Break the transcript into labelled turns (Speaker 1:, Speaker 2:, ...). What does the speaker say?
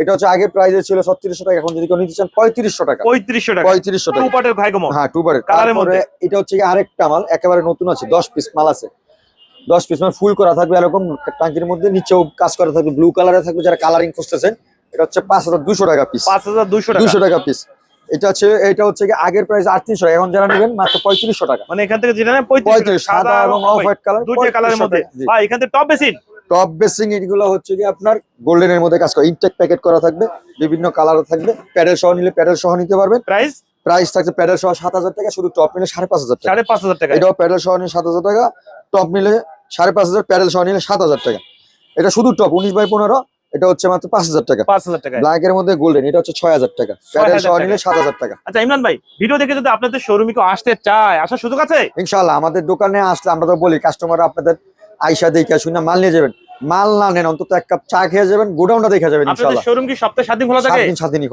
Speaker 1: এটা হচ্ছে আগে প্রাইসে ছিল ছত্রিশশো টাকা এখন যদি কেউ নিতে চান পঁয়ত্রিশশো টাকা।
Speaker 2: পঁয়ত্রিশশো টাকা।
Speaker 1: পঁয়ত্রিশশো
Speaker 2: টু
Speaker 1: টাকা।
Speaker 2: পার্টের
Speaker 1: হ্যাঁ টু
Speaker 2: কালারের মধ্যে?
Speaker 1: এটা হচ্ছে কি আরেকটা মাল একেবারে নতুন আছে দশ পিস মাল আছে। দশ পিস মানে ফুল করা থাকবে এরকম টাঙ্কির মধ্যে নিচেও কাজ করা থাকবে ব্লু কালারে থাকবে যারা কালারিং খুঁজতেছেন এটা হচ্ছে পাঁচ হাজার দুশো টাকা পিস
Speaker 2: পাঁচ হাজার দুইশো টাকা।
Speaker 1: দুশো টাকা পিস এটা হচ্ছে এটা হচ্ছে কি আগের প্রাইস আটত্রিশশো টাকা এখন যারা নেবেন মাত্র পঁয়ত্রিশশো টাকা।
Speaker 2: মানে এখান থেকে যেটা পঁয়ত্রিশ
Speaker 1: সাদা এবং অফ হোয়াইট কালার
Speaker 2: দুইটা কালারের মধ্যে। ভাই এখান থেকে টপ বেসিন
Speaker 1: টপ বেসিং এগুলো হচ্ছে কি আপনার গোল্ডেন এর মধ্যে কাজ করে ইনটেক প্যাকেট করা থাকবে বিভিন্ন কালার থাকবে প্যাডেল সহ নিলে প্যাডেল সহ নিতে পারবেন।
Speaker 2: প্রাইস
Speaker 1: প্রাইস থাকছে প্যাডেল সহ সাত হাজার টাকা শুধু টপ নিলে সাড়ে পাঁচ হাজার টাকা।
Speaker 2: সাড়ে পাঁচ হাজার টাকা।
Speaker 1: এটাও প্যাডেল সহ নিলে সাত হাজার টাকা টপ নিলে সাড়ে পাঁচ হাজার প্যাডেল সহ নিলে সাত হাজার টাকা। এটা শুধু টপ উনিশ বাই পনেরো এটা হচ্ছে মাত্র পাঁচ হাজার টাকা।
Speaker 2: পাঁচ হাজার টাকা।
Speaker 1: ব্ল্যাক এর মধ্যে গোল্ডেন এটা হচ্ছে ছয় হাজার টাকা। প্যাডেল
Speaker 2: 6,000
Speaker 1: সহ নিলে সাত হাজার টাকা।
Speaker 2: আচ্ছা ইমরান ভাই ভিডিও দেখে যদি আপনাদের শোরুমে কেউ আসতে চায় আসার সুযোগ আছে?
Speaker 1: ইনশাল্লাহ আমাদের দোকানে আসলে আমরা তো বলি কাস্টমার আপনাদের আইসা দেখে শুনে মাল নিয়ে যাবেন। মাল না নেন অন্তত এক কাপ চা খেয়ে যাবেন গোডাউনটা দেখে যাবেন
Speaker 2: আপনাদের
Speaker 1: ইনশাল্লাহ
Speaker 2: শোরুম কি সপ্তাহে সাত দিন খোলা থাকে?
Speaker 1: সাত দিনই